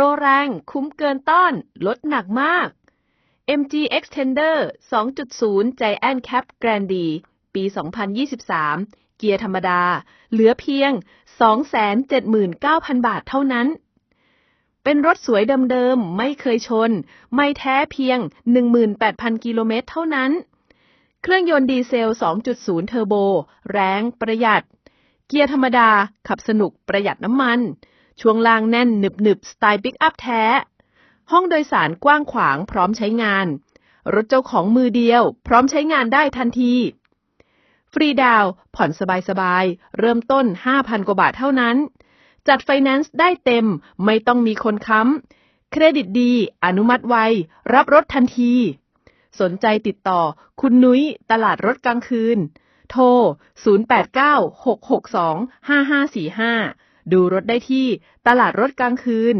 รแรงคุ้มเกินต้อนลดหนักมาก MG Extender 2.0 Giant Cap Grande ปี 2023 เกียร์ธรรมดา เหลือเพียง 279,000 บาทเท่านั้น เป็นรถสวยเดิมๆ ไม่เคยชน ไม่แท้เพียง 18,000 กิโลเมตรเท่านั้น เครื่องยนต์ดีเซล 2.0 เทอร์โบ แรงประหยัด เกียร์ธรรมดาขับสนุกประหยัดน้ำมัน ช่วงล่างแน่นหนึบหนึบสไตล์ปิกอัพแท้ ห้องโดยสารกว้างขวางพร้อมใช้งาน รถเจ้าของมือเดียว พร้อมใช้งานได้ทันที ฟรีดาวน์ผ่อนสบายๆ เริ่มต้น 5,000 กว่าบาทเท่านั้น จัดไฟแนนซ์ได้เต็มไม่ต้องมีคนค้ำ เครดิตดี อนุมัติไว รับรถทันที สนใจติดต่อ คุณนุ้ย ตลาดรถกลางคืน โทร 0896625545 ดูรถได้ที่ตลาดรถกลางคืน